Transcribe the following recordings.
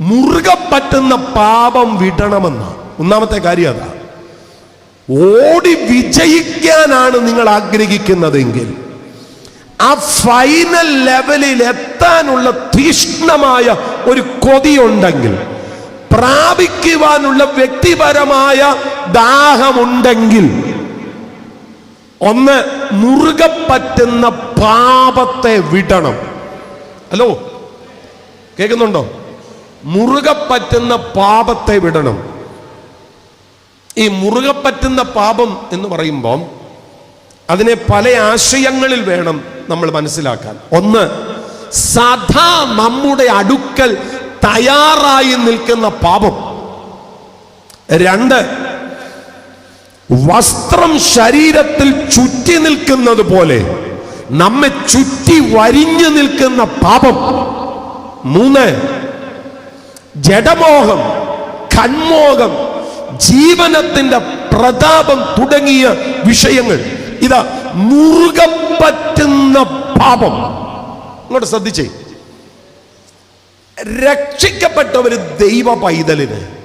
മുറുകെ പറ്റുന്ന പാപം വിടണമെന്ന്. ഒന്നാമത്തെ കാര്യം അതാ. ഓടി വിജയിക്കാനാണ് നിങ്ങൾ ആഗ്രഹിക്കുന്നതെങ്കിൽ ആ ഫൈനൽ ലെവലിൽ എത്താനുള്ള തീഷ്ണമായ ഒരു കൊതിയുണ്ടെങ്കിൽ പ്രാപിക്കുവാനുള്ള വ്യക്തിപരമായ ദാഹമുണ്ടെങ്കിൽ ഒന്ന് മുറുകെ പറ്റുന്ന പാപത്തെ വിടണം. ഹലോ കേൾക്കുന്നുണ്ടോ? മുറുകെ പറ്റുന്ന പാപത്തെ വിടണം. ഈ മുറുകെ പറ്റുന്ന പാപം എന്ന് പറയുമ്പോൾ അതിനെ പല ആശയങ്ങളിൽ വേണം നമ്മൾ മനസ്സിലാക്കാൻ. ഒന്ന് സദാ നമ്മുടെ അടുക്കൽ തയ്യാറായി നിൽക്കുന്ന പാപം. രണ്ട് വസ്ത്രം ശരീരത്തിൽ ചുറ്റി നിൽക്കുന്നത് പോലെ നമ്മെ ചുറ്റി വരിഞ്ഞു നിൽക്കുന്ന പാപം. മൂന്ന് ജഡമോഹം കൺമോഹം ജീവനത്തിന്റെ പ്രതാപം തുടങ്ങിയ വിഷയങ്ങൾ. ഇതാ മുറുകെ പറ്റുന്ന പാപം. ഇങ്ങോട്ട് ശ്രദ്ധിച്ചേ. രക്ഷിക്കപ്പെട്ട ഒരു ദൈവ പൈതലിന്.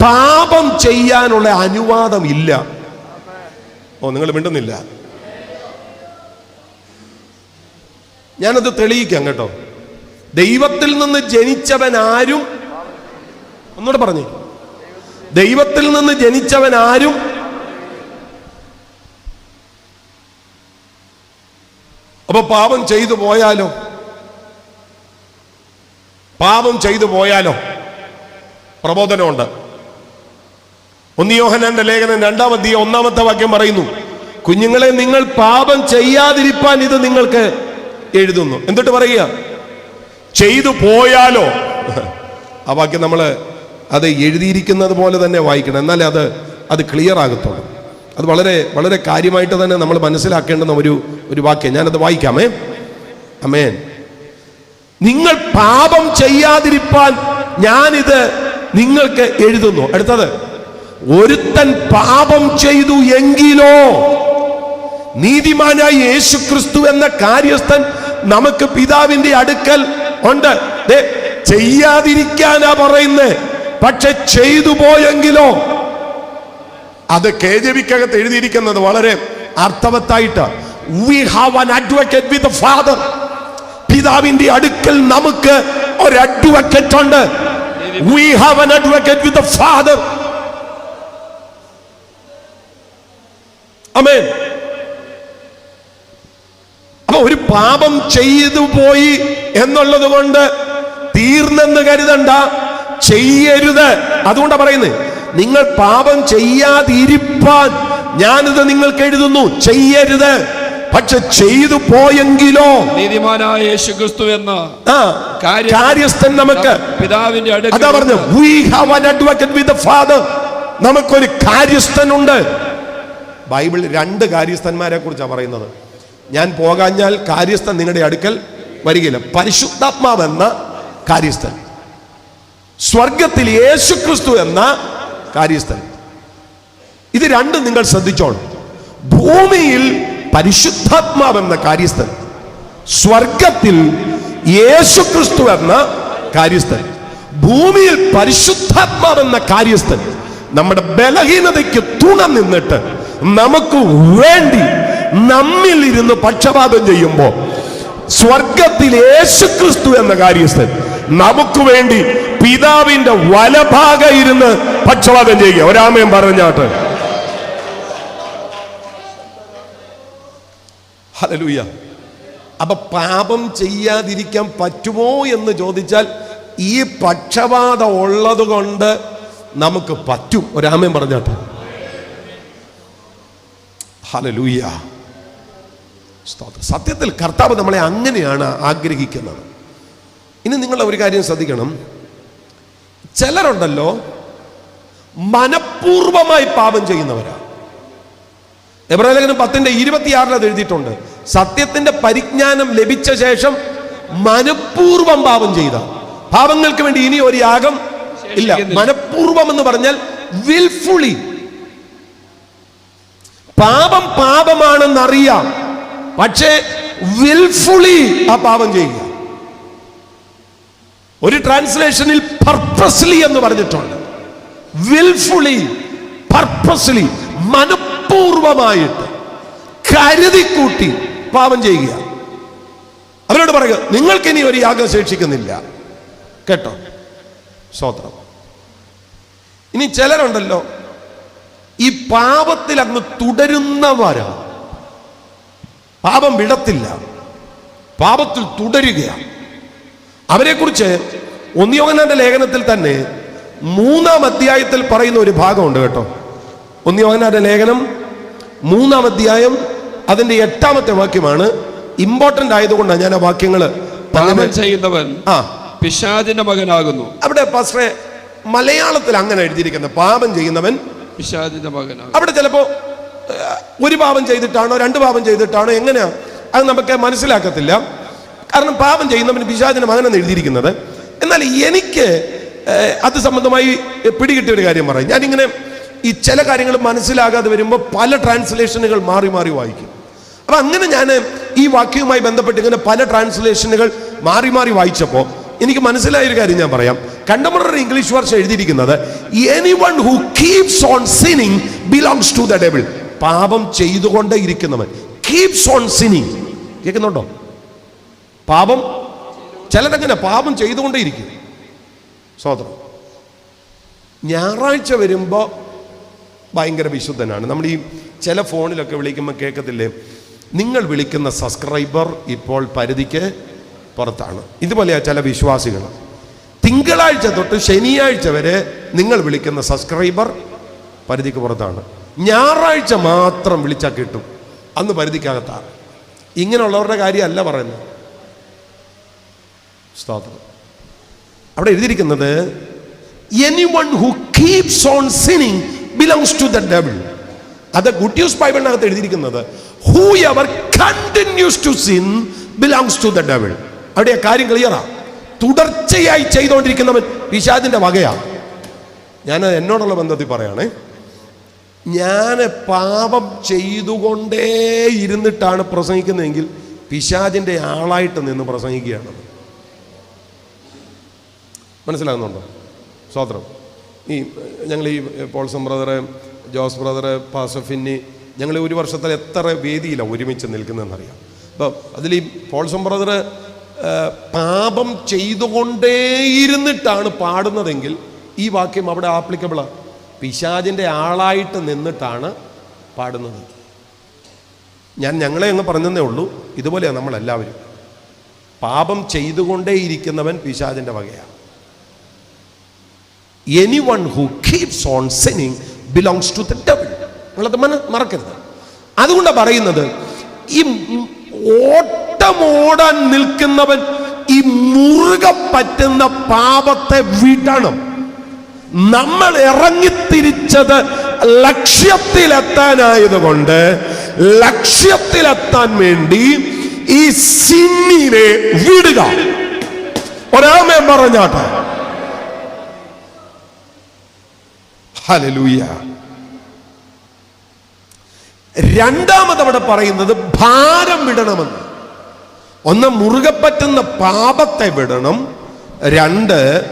പാപം ചെയ്യാനുള്ള അനുവാദം ഇല്ല ഓ നിങ്ങൾ മിണ്ടുന്നില്ല. ഞാനത് തെളിയിക്കാം കേട്ടോ. ദൈവത്തിൽ നിന്ന് ജനിച്ചവൻ ആരും ഒന്നുകൂടെ പറഞ്ഞേ. ദൈവത്തിൽ നിന്ന് ജനിച്ചവൻ ആരും അപ്പൊ പാപം ചെയ്തു പോയാലോ? പാപം ചെയ്തു പോയാലോ? പ്രബോധനമുണ്ട്. ഒന്നിയോഹനന്റെ ലേഖനം രണ്ടാമത്തെ ഒന്നാമത്തെ വാക്യം പറയുന്നു കുഞ്ഞുങ്ങളെ നിങ്ങൾ പാപം ചെയ്യാതിരിപ്പാൻ ഇത് നിങ്ങൾക്ക് എഴുതുന്നു. എന്നിട്ട് പറയുക? ചെയ്തു പോയാലോ? ആ വാക്യം നമ്മൾ അത് എഴുതിയിരിക്കുന്നത് പോലെ തന്നെ വായിക്കണം. എന്നാലേ അത് അത് ക്ലിയർ ആകത്തുള്ളൂ. അത് വളരെ വളരെ കാര്യമായിട്ട് തന്നെ നമ്മൾ മനസ്സിലാക്കേണ്ടുന്ന ഒരു ഒരു വാക്യം. ഞാനത് വായിക്കാമേ? അമേൻ നിങ്ങൾ പാപം ചെയ്യാതിരിപ്പാൻ ഞാനിത് നിങ്ങൾക്ക് എഴുതുന്നു. അടുത്തത് ഒരുത്തൻ പാപം ചെയ്തു എങ്കിലോ നീതിമാനായ യേശു ക്രിസ്തു എന്ന കാര്യസ്ഥൻ നമുക്ക് പിതാവിന്റെ അടുക്കൽ ഉണ്ട്. ചെയ്യാതിരിക്കാനാ പറയുന്നേ. പക്ഷെ ചെയ്തു പോയെങ്കിലോ? അത് കെ ജെ വിക്കകത്ത് എഴുതിയിരിക്കുന്നത് വളരെ അർത്ഥവത്തായിട്ട്. We have an advocate with father പിതാവിന്റെ അടുക്കൽ നമുക്ക് ഒരു അഡ്വക്കേറ്റ് ഉണ്ട്. We have an advocate with father അമേൻ അപ്പൊ ഒരു പാപം ചെയ്തു പോയി എന്നുള്ളത് കൊണ്ട് തീർന്നെന്ന് കരുതണ്ട. ചെയ്യരുത്. അതുകൊണ്ടാ പറയുന്നത് നിങ്ങൾ പാപം ചെയ്യാതിരിപ്പാൻ ഞാനിത് നിങ്ങൾക്ക് എഴുതുന്നു. ചെയ്യരുത്. പക്ഷെ ചെയ്തു പോയെങ്കിലോ? നീതിമാനായ യേശു ക്രിസ്തു എന്ന കാര്യസ്ഥൻ നമുക്ക് പിതാവിന്റെ അതാ അടുക്കൽ പറഞ്ഞു we have advocate with father നമുക്കൊരു കാര്യസ്ഥനുണ്ട്. ബൈബിൾ രണ്ട് കാര്യസ്ഥന്മാരെ കുറിച്ചാണ് പറയുന്നത്. ഞാൻ പോകാഞ്ഞാൽ കാര്യസ്ഥൻ നിങ്ങളുടെ അടുക്കൽ വരികയില്ല. പരിശുദ്ധാത്മാവെന്ന കാര്യസ്ഥൻ. സ്വർഗത്തിൽ യേശു ക്രിസ്തു എന്ന കാര്യസ്ഥൻ. ഇത് രണ്ടും നിങ്ങൾ ശ്രദ്ധിച്ചോണം. ഭൂമിയിൽ പരിശുദ്ധാത്മാവെന്ന കാര്യസ്ഥൻ. സ്വർഗത്തിൽ യേശു ക്രിസ്തു എന്ന കാര്യസ്ഥൻ. ഭൂമിയിൽ പരിശുദ്ധാത്മാവെന്ന കാര്യസ്ഥൻ. നമ്മുടെ ബലഹീനതയ്ക്ക് തുണ നിന്നിട്ട് നമുക്ക് വേണ്ടി നമ്മിൽ ഇരുന്ന് പക്ഷപാതം ചെയ്യുമ്പോൾ സ്വർഗത്തിൽ യേശുക്രിസ്തു എന്ന കാര്യസ്ഥൻ നമുക്ക് വേണ്ടി പിതാവിന്റെ വലഭാഗ ഇരുന്ന് പക്ഷപാതം ചെയ്യുക. ഒരാമയും പറഞ്ഞാട്ട് ഹലലൂയ അപ്പൊ പാപം ചെയ്യാതിരിക്കാൻ പറ്റുമോ എന്ന് ചോദിച്ചാൽ ഈ പക്ഷപാതം ഉള്ളത് കൊണ്ട് നമുക്ക് പറ്റും. ഒരാമയും പറഞ്ഞാട്ടെ ഹല്ലേലൂയ. സ്തോത്രം. സത്യത്തിൽ കർത്താവ് നമ്മളെ അങ്ങനെയാണ് ആഗ്രഹിക്കുന്നത്. ഇനി നിങ്ങൾ ഒരു കാര്യം ശ്രദ്ധിക്കണം. ചിലരുണ്ടല്ലോ മനഃപൂർവമായി പാപം ചെയ്യുന്നവരാ. എബ്രാഹിലേഖനം പത്തിന്റെ ഇരുപത്തിയാറിൽ അത് എഴുതിയിട്ടുണ്ട്. സത്യത്തിന്റെ പരിജ്ഞാനം ലഭിച്ച ശേഷം മനഃപൂർവം പാപം ചെയ്ത. പാപങ്ങൾക്ക് വേണ്ടി ഇനി ഒരു യാഗം ഇല്ല. മനഃപൂർവം എന്ന് പറഞ്ഞാൽ വിൽഫുളി. പാപം പാപമാണെന്നറിയാം. പക്ഷേ വിൽഫുള്ളി ആ പാപം ചെയ്യുക. ഒരു ട്രാൻസ്ലേഷനിൽ പർപ്പസ്ലി എന്ന് പറഞ്ഞിട്ടുണ്ട്. വിൽഫുള്ളി പർപ്പസ്ലി മനഃപൂർവമായിട്ട് കരുതിക്കൂട്ടി പാപം ചെയ്യുക. അവരോട് പറയുക നിങ്ങൾക്ക് ഇനി ഒരു യാഗം ശേഷിക്കുന്നില്ല. കേട്ടോ? സ്വോത്രം. ഇനി ചിലരുണ്ടല്ലോ ഈ പാപത്തിൽ അങ്ങ് തുടരുന്നവരാ പാപം വിടത്തില്ല. പാപത്തിൽ തുടരുകയാണ്. അവരെക്കുറിച്ച് ഒന്നിയോഗനാന്റെ ലേഖനത്തിൽ തന്നെ മൂന്നാം അധ്യായത്തിൽ പറയുന്ന ഒരു ഭാഗമുണ്ട് കേട്ടോ. ഒന്നിയോഗനാന്റെ ലേഖനം മൂന്നാം അധ്യായം അതിന്റെ എട്ടാമത്തെ വാക്യമാണ്. ഇമ്പോർട്ടന്റ് ആയതുകൊണ്ടാണ് ഞാൻ ആ വാക്യങ്ങൾ പാപം ചെയ്യുന്നവൻ ആ. പിശാചിന്റെ മകനാകുന്നു. അവിടെ പാസ്റ്ററെ മലയാളത്തിൽ അങ്ങനെ എഴുതിയിരിക്കുന്നത് പാപം ചെയ്യുന്നവൻ പിശാചിന്റെ മകനാകുന്നു. അവിടെ ചിലപ്പോ ഒരു പാപം ചെയ്തിട്ടാണോ രണ്ട് പാപം ചെയ്തിട്ടാണോ എങ്ങനെയാ? അത് നമുക്ക് മനസ്സിലാക്കത്തില്ല. കാരണം പാപം ചെയ്യുന്നവന് പിശാചിന് മകനെന്ന് എഴുതിയിരിക്കുന്നത്. എന്നാൽ എനിക്ക് അത് സംബന്ധമായി പിടികിട്ടിയ ഒരു കാര്യം പറയാം. ഞാനിങ്ങനെ ഈ ചില കാര്യങ്ങൾ മനസ്സിലാകാതെ വരുമ്പോൾ പല ട്രാൻസ്ലേഷനുകൾ മാറി മാറി വായിക്കും. അപ്പം അങ്ങനെ ഞാൻ ഈ വാക്യവുമായി ബന്ധപ്പെട്ട് ഇങ്ങനെ പല ട്രാൻസ്ലേഷനുകൾ മാറി മാറി വായിച്ചപ്പോൾ എനിക്ക് മനസ്സിലായൊരു കാര്യം ഞാൻ പറയാം. കണ്ടംപററി ഇംഗ്ലീഷ് വർഷം എഴുതിയിരിക്കുന്നത് any one who keeps on sinning belongs to the devil പാപം ചെയ്തുകൊണ്ടേ ഇരിക്കുന്നവൻ. കീപ്സ് ഓൺ സിനിങ് കേൾക്കുന്നുണ്ടോ? പാപം ചിലരങ്ങനെ പാപം ചെയ്തുകൊണ്ടേ ഇരിക്കും. സ്വതന്ത്രം ഞായറാഴ്ച വരുമ്പോൾ ഭയങ്കര വിശുദ്ധനാണ്. നമ്മൾ ഈ ചില ഫോണിലൊക്കെ വിളിക്കുമ്പോൾ കേൾക്കത്തില്ലേ? നിങ്ങൾ വിളിക്കുന്ന സബ്സ്ക്രൈബർ ഇപ്പോൾ പരിധിക്ക് പുറത്താണ്. ഇതുപോലെയാ ചില വിശ്വാസികൾ. തിങ്കളാഴ്ച തൊട്ട് ശനിയാഴ്ച വരെ നിങ്ങൾ വിളിക്കുന്ന സബ്സ്ക്രൈബർ പരിധിക്ക് പുറത്താണ്. ഞായറാഴ്ച മാത്രം വിളിച്ചാൽ കിട്ടും. അന്ന് പരിധിക്കകത്താണ് ഇങ്ങനെയുള്ളവരുടെ കാര്യമല്ല പറയുന്നത്. അവിടെ എഴുതിയിരിക്കുന്നത് anyone who keeps on sinning belongs to the devil അത് ഗുഡ് ന്യൂസ് ബൈബിളിനകത്ത് എഴുതിയിരിക്കുന്നത് whoever continues to sin belongs to the devil അവിടെ കാര്യം ക്ലിയറാ തുടർച്ചയായി ചെയ്തുകൊണ്ടിരിക്കുന്നവൻ പിശാദിന്റെ വകയാ. ഞാൻ എന്നോടുള്ള ബന്ധത്തിൽ പറയണേ. ഞാൻ പാപം ചെയ്തുകൊണ്ടേ ഇരുന്നിട്ടാണ് പ്രസംഗിക്കുന്നതെങ്കിൽ പിശാചിന്റെ ആളായിട്ട് നിന്ന് പ്രസംഗിക്കുകയാണ്. മനസ്സിലാകുന്നുണ്ടോ? സ്വോത്രം ഈ ഞങ്ങൾ ഈ പോൾസം ബ്രദറ് ജോസ് ബ്രദറ് പാസഫിന്നി ഞങ്ങൾ ഒരു വർഷത്തിൽ എത്ര വേദിയിലാണ് ഒരുമിച്ച് നിൽക്കുന്നതെന്നറിയാം. അപ്പോൾ അതിൽ ഈ പോൾസം ബ്രദറ് പാപം ചെയ്തുകൊണ്ടേയിരുന്നിട്ടാണ് പാടുന്നതെങ്കിൽ ഈ വാക്യം അവിടെ ആപ്ലിക്കബിളാണ് പിശാജിന്റെ ആളായിട്ട് നിന്നിട്ടാണ് പാടുന്നത്. ഞാൻ ഞങ്ങളെ അങ്ങ് പറഞ്ഞതേ ഉള്ളൂ ഇതുപോലെയാണ് നമ്മളെല്ലാവരും. പാപം ചെയ്തുകൊണ്ടേയിരിക്കുന്നവൻ പിശാജിന്റെ വകയാണ്. Anyone who keeps on sinning belongs to the devil നിങ്ങളത് മന മറക്കരുത്. അതുകൊണ്ടാണ് പറയുന്നത് ഈ ഓട്ടമോടാൻ നിൽക്കുന്നവൻ ഈ മുറുകെ പറ്റുന്ന പാപത്തെ വിടണം. നമ്മൾ ഇറങ്ങിത്തിരിച്ചത് ലക്ഷ്യത്തിലെത്താനായതുകൊണ്ട് ലക്ഷ്യത്തിലെത്താൻ വേണ്ടി ഈ സിന്നിനെ വിടുക. ഒരാമേ പറഞ്ഞാട്ടെ. ഹലലൂയ രണ്ടാമത് അവിടെ പറയുന്നത് ഭാരം വിടണമെന്ന്. ഒന്ന് മുറുകെ പറ്റുന്ന പാപത്തെ വിടണം. രണ്ട്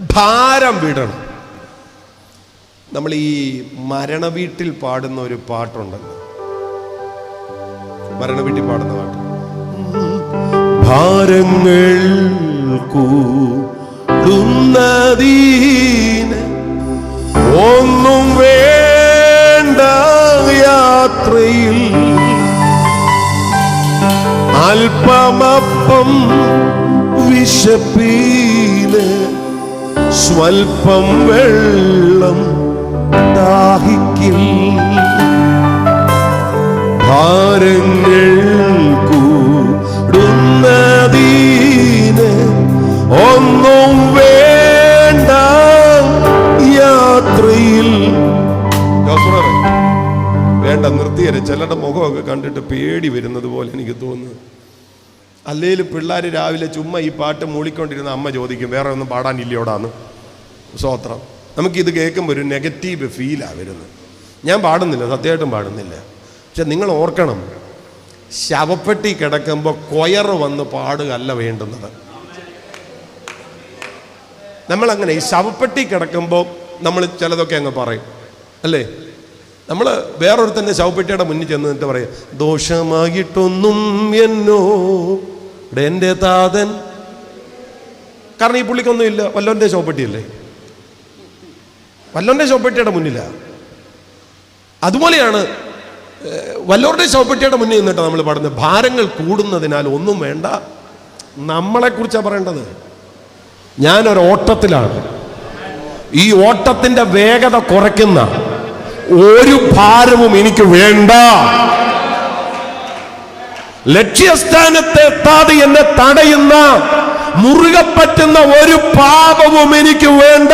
ഭാരം വിടണം. നമ്മൾ ഈ മരണവീട്ടിൽ പാടുന്ന ഒരു പാട്ടുണ്ടല്ലോ മരണവീട്ടിൽ പാടുന്ന പാട്ട്. ഭാരങ്ങൾ ഒന്നും വേണ്ട യാത്രയിൽ. അല്പമപ്പം വിശപ്പീന് സ്വൽപ്പം വെള്ളം ദാഹിക്കും. ഭാരങ്ങൾ കൂടുന്നതീന് ഒന്നും വേണ്ട യാത്രയിൽ. വേണ്ട നിർത്തിയരെ. ചിലരുടെ മുഖമൊക്കെ കണ്ടിട്ട് പേടി വരുന്നത് പോലെ എനിക്ക് തോന്നുന്നു. അല്ലേലും പിള്ളേർ രാവിലെ ചുമ്മാ ഈ പാട്ട് മൂളിക്കൊണ്ടിരുന്ന അമ്മ ചോദിക്കും വേറെ ഒന്നും പാടാനില്ലയോടാന്ന് സ്വോത്രം. നമുക്കിത് കേൾക്കുമ്പോൾ ഒരു നെഗറ്റീവ് ഫീലാണ് വരുന്നത്. ഞാൻ പാടുന്നില്ല സത്യമായിട്ടും പാടുന്നില്ല. പക്ഷെ നിങ്ങൾ ഓർക്കണം ശവപ്പെട്ടി കിടക്കുമ്പോൾ കൊയർ വന്ന് പാടുകയല്ല വേണ്ടുന്നത്. നമ്മളങ്ങനെ ഈ ശവപ്പെട്ടി കിടക്കുമ്പോൾ നമ്മൾ ചിലതൊക്കെ അങ്ങ് പറയും അല്ലേ? നമ്മൾ വേറൊരുത്തന്റെ ശവപ്പെട്ടിയുടെ മുന്നിൽ ചെന്ന് എന്നിട്ട് പറയും ദോഷമായിട്ടൊന്നും എന്നോ? ഇവിടെ എന്റെ താതൻ. കാരണം ഈ പുള്ളിക്കൊന്നും ഇല്ല വല്ലോന്റെ ശവപ്പെട്ടിയല്ലേ? വല്ലോന്റെ ശവപ്പെട്ടിയുടെ മുന്നിലാ. അതുപോലെയാണ് വല്ലോരുടെ ശവപ്പെട്ടിയുടെ മുന്നിൽ നിന്നിട്ട് നമ്മൾ പാടുന്നത് ഭാരങ്ങൾ കൂടുന്നതിനാൽ ഒന്നും വേണ്ട. നമ്മളെക്കുറിച്ചാണ് പറയേണ്ടത്? ഞാനൊരു ഓട്ടത്തിലാണ് ഈ ഓട്ടത്തിന്റെ വേഗത കുറയ്ക്കുന്ന ഒരു ഭാരവും എനിക്ക് വേണ്ട. ലക്ഷ്യസ്ഥാനത്ത് എത്താതെ എന്നെ തടയുന്ന മുറുകെ പറ്റുന്ന ഒരു പാപവും എനിക്ക് വേണ്ട.